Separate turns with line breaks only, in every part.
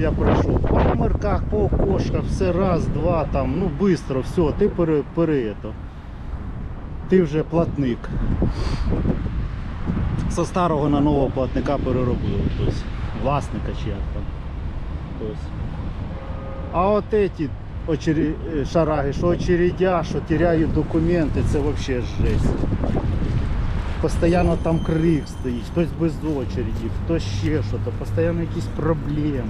Я пройшов по номерках, по окошках, все раз, два, там, ну быстро, все, ти пере, пере ето. Ти вже платник. Со старого на нового платника переробили. Тобто, власника чи як там. А от эти очері... е, шараги, що очередя, що теряють документи, це взагалі жесть. Постоянно там крик стоїть, хтось без очереді, хтось ще щось, постійно якісь проблеми.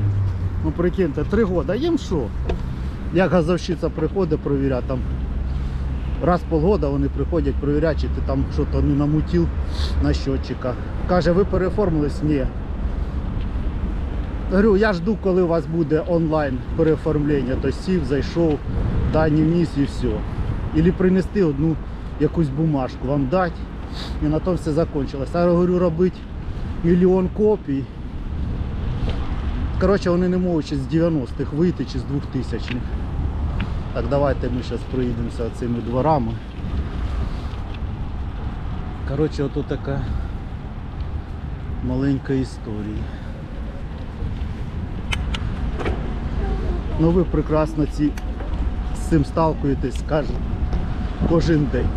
Ну прикиньте, три роки, їм що? Як газовщиця приходить перевіряти, там раз в полгода вони приходять перевіряти, чи ти там щось не намутив на щотчиках. Каже, ви переформились? Ні. Говорю, я жду, коли у вас буде онлайн переоформлення, то сів, зайшов, дані вніс і все. Ілі принести одну якусь бумажку вам дати. І на тому все закончилось. А я говорю, робити мільйон копій. Коротше, вони не можуть з 90-х вийти чи з 2000-х. Так, давайте ми зараз проїдемося цими дворами. Коротше, ото така маленька історія. Ну ви прекрасно ці, з цим сталкуєтесь каже, кожен день.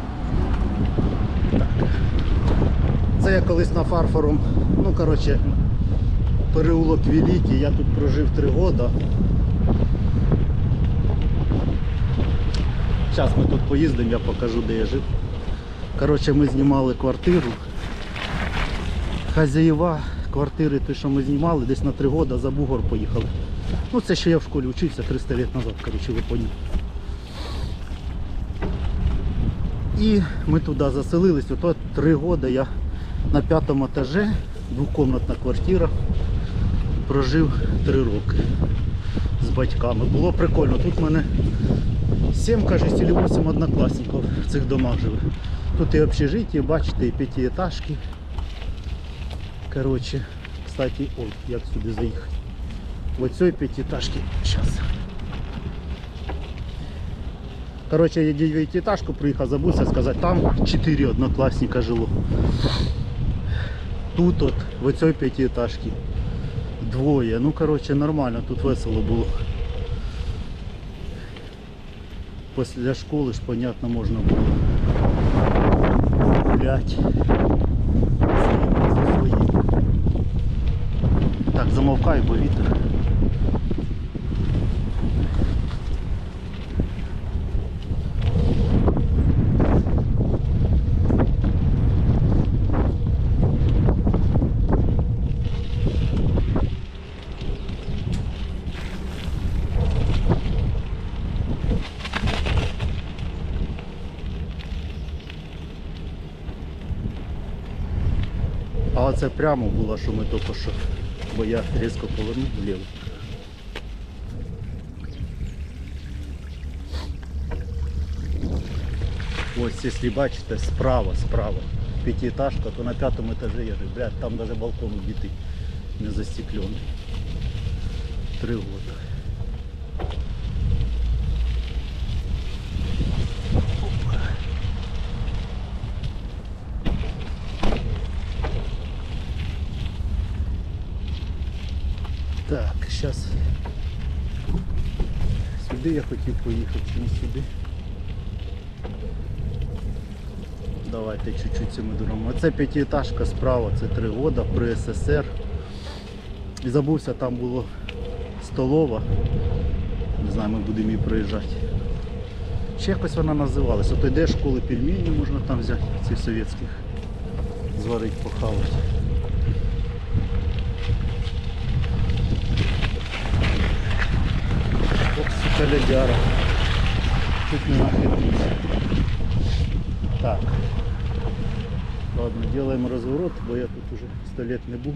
Це я колись на фарфором, ну коротше, переулок Великий, я тут прожив три роки. Зараз ми тут поїздимо, я покажу, де я жив. Коротше, ми знімали квартиру. Хазяєва квартири, ті, що ми знімали, десь на три роки за бугор поїхали. Ну це ще я в школі вчився 300 років назад, коротше, ви поняли. І ми туди заселились. Ото три роки я на п'ятому етажі, двокомнатна квартира, прожив три роки з батьками. Було прикольно. Тут в мене 7, кажуть, чи 8 однокласників в цих домах живе. Тут і общежиття, бачите, і п'ятиэтажки. Коротше, кстати, ой, як сюди заїхати. В оцій п'ятиэтажці. Зараз. Короче, я девятиэтажку приїхав, забувся сказати, там 4 однокласника жило. Тут от, в цій п'ятиэтажці двоє. Ну, короче, нормально, тут весело було. Після школи ж, понятно, можна було гуляти. Так, замовкаю, бо вітер. А оце прямо було, що ми тільки що, бо я різко повернув вліво. Ось, якщо бачите, справа, справа, п'ятиэтажка, то на п'ятому етажі я. Блядь, там навіть балкон убитий, не застеклений. Три года. Так, зараз сюди я хотів поїхати чи не сюди. Давайте чуть-чуть цими дорогами. Оце п'ятиэтажка справа, це три года при СССР. І забувся, там було столова. Не знаю, ми будемо її проїжджати. Ще якось вона називалась. Ото йде школи пельмені можна там взяти, цих совєтських. Зварити, похавати. Лядяра. Чуть не нахренился. Так. Ладно, делаем разворот, бо я тут уже сто лет не був.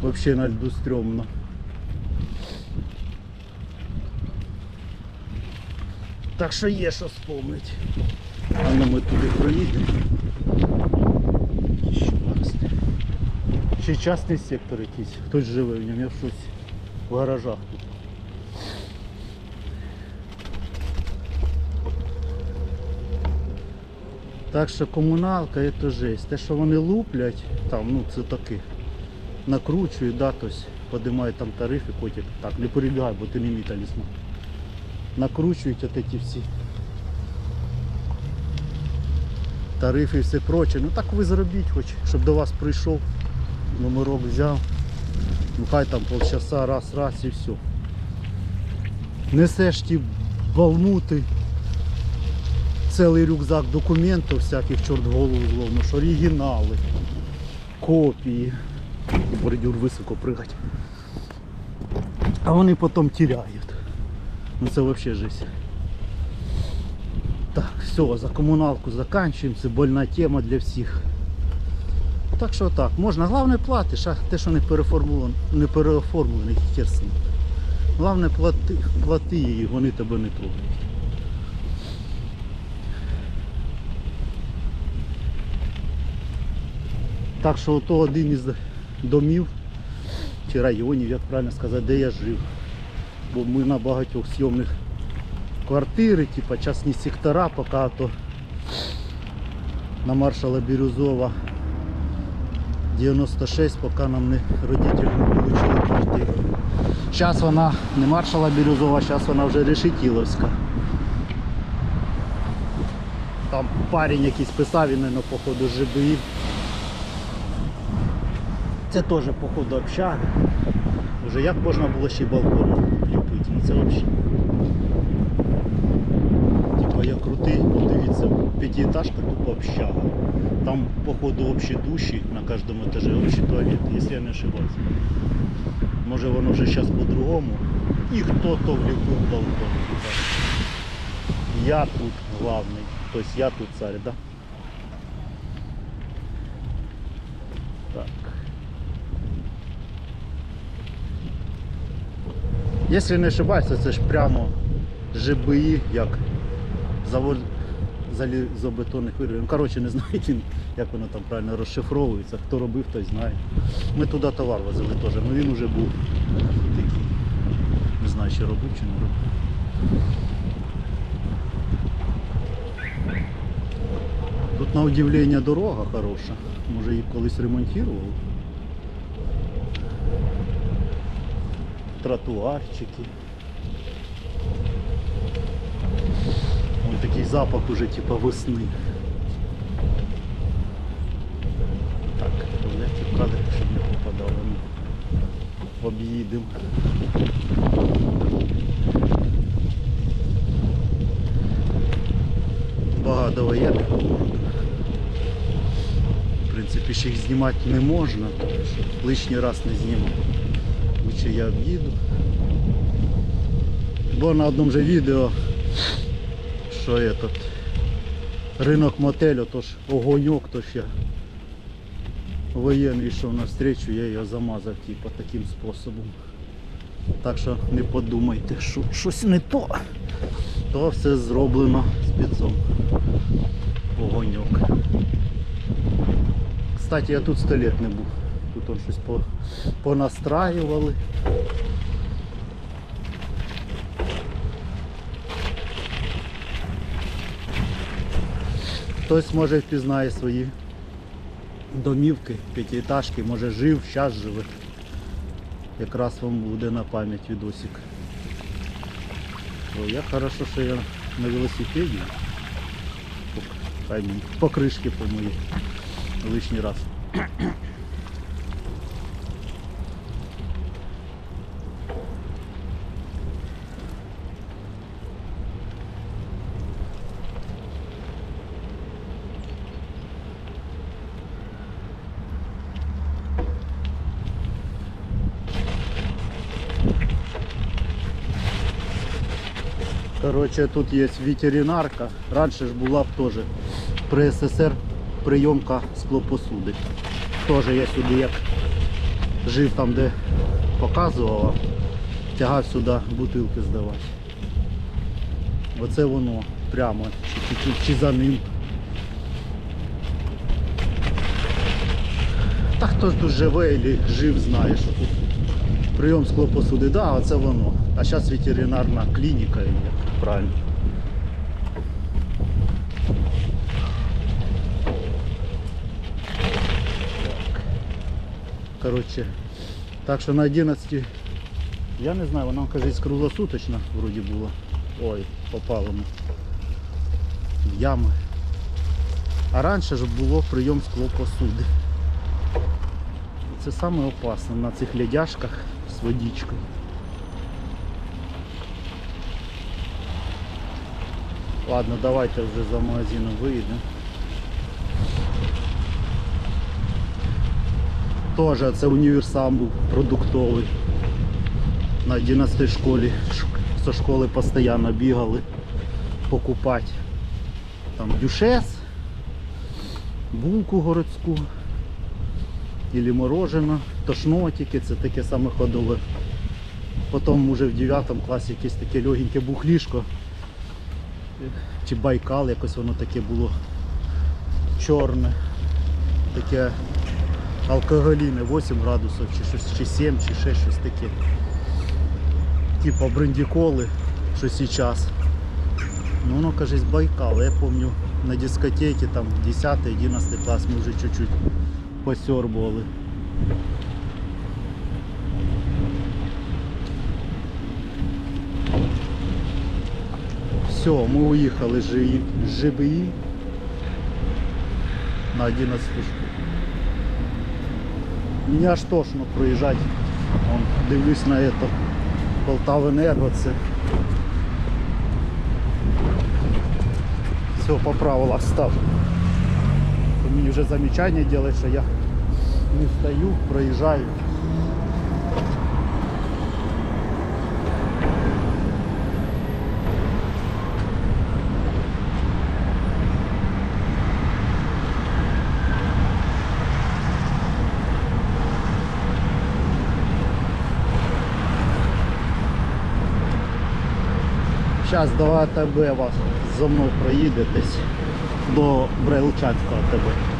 Вообще на льду стрёмно. Так що є що вспомнити. А ну ми туди проїдемо. Ще частний сектор якийсь. Хтось живе в ньому, я шоці. В гаражах тут. Так що комуналка це жесть. Те, що вони луплять, там, ну це таки, накручують, да, тобто піднімають там тарифи, потім так, не перебігай, бо ти не мій талісман. Накручують от ці всі тарифи і все проче. Ну так ви зробіть хоч, щоб до вас прийшов, номерок взяв. Ну хай там полчаса, раз, раз і все. Несеш ті балмути, цілий рюкзак документів всяких чорт голову зловно, ж оригінали, копії. Бордюр високо пригать. А вони потім тіряють. Ну це взагалі жесть. Так, все, за комуналку заканчуємо, це больна тема для всіх. Так що так, можна. Головне платиш, а те, що не переформулено, не переоформлений хер з. Головне плати, плати і вони тебе не трогають. Так що ото один із домів чи районів, як правильно сказати, де я жив. Бо ми на багатьох зйомних квартири, типа частні сектора, поки то на маршала Бірюзова 96, поки нам не родителі не вилучили квартиру. Зараз вона не маршала Бірюзова, зараз вона вже Решетіловська. Там парень якийсь писав, він, наверно, походу ЖБІ. Це теж походу общага. Уже як можна було ще балкон ліпити? Ну це взагалі. Типа я крутий, подивіться, п'ятиэтажка тупо общага. Там походу общі душі на кожному етажі, общий туалет, якщо я не ошибаюсь. Може воно вже зараз по-другому. І хто-то вліпив балкон. Я тут главний. Тобто я тут царь, да? Так. Якщо не ошибаюся, це ж прямо ЖБІ, як завод залізобетонних виробів. Ну, коротше, не знаю, як воно там правильно розшифровується. Хто робив, той знає. Ми туди товар возили теж, але він вже був такий. Не знаю, чи робив, чи не робив. Тут на удивлення дорога хороша. Може її колись ремонтували. Тротуарчики. Ось такий запах уже типа весни. Так, гляньте в кадр, щоб не попадало. Ну, Об'їдемо. Багато воєнних. В принципі, ще їх знімати не можна, лишній раз не зніму. Лучше я об'їду. Бо на одному же відео, що этот ринок мотелю, то ж огоньок, то ж я воєнний йшов навстречу, я його замазав типу, таким способом. Так що не подумайте, що щось не то. То все зроблено спецом. Огоньок. Кстати, я тут сто лет не був. Тут он щось по, понастраювали. Хтось може впізнає свої домівки, п'ятиэтажки, може жив, зараз живе. Якраз вам буде на пам'ять відосик. Я хорошо, що я на велосипеді. Хай по покришки помию лишній раз. Короче, тут є ветеринарка. Раніше ж була б теж при СССР прийомка склопосуди. Теж я сюди як жив там, де показувала, тягав сюди бутилки здавати. Оце воно прямо, чи, чи, чи, за ним. Та хто тут живе і жив, знає, що тут прийом склопосуди, да, оце воно. А зараз ветеринарна клініка, як правильно. короче так что на 11 я не знаю, вона кажется круглосуточно вроде было Ой, попало ми в ями. А раніше ж було прийом склопосуди. Це саме опасне на цих лядяшках с водичкой Ладно, давайте вже за магазином виїдемо. Тоже це універсам був продуктовий. На 11 школі. Со школи постійно бігали покупати. Там дюшес, булку городську, или морожено, тошнотики, це таке саме ходове. Потім вже в 9 класі якесь таке легеньке бухлішко. Чи байкал, якось воно таке було чорне. Таке алкоголіни 8 градусів, чи щось, чи 7, чи ще щось таке. Типа брендіколи, що зараз. Ну воно кажись Байкал. Я пам'ятаю на дискотеці там 10-11 клас ми вже чуть-чуть посьорбували. Все, ми уїхали з ЖБІ на 11 школу. Мені аж тошно проїжджати. Вон, дивлюсь на это. Полтавенерго це. Все по правилах став. Мені вже замічання делать, що я не стою, проїжджаю. Зараз до АТБ вас зо мною проїдетесь до Брайлчанського АТБ.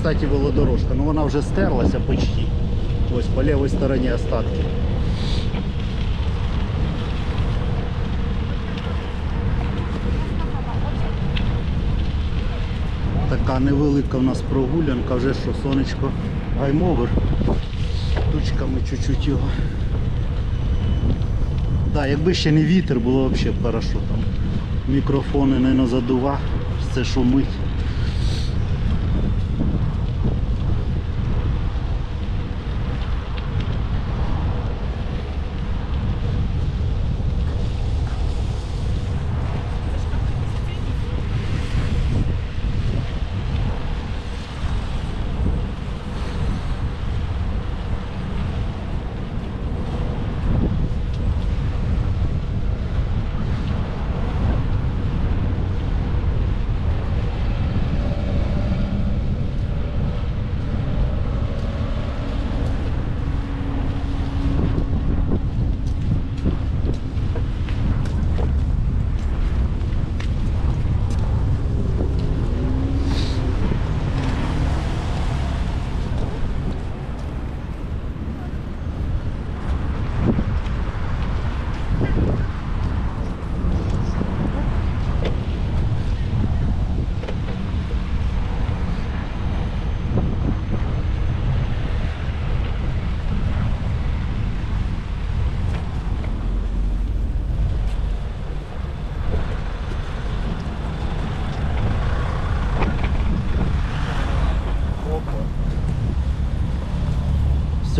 Кстати, велодорожка, но вона вже стерлася почти. Ось по лівій стороні остатки. Така невелика в нас прогулянка, вже що сонечко гаймовер. Тучками чуть-чуть його. Да, якби ще не вітер, було взагалі хорошо там. Мікрофони не задува, все шумить.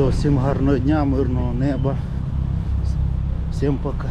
Все, всім гарного дня, мирного неба. Всім пока.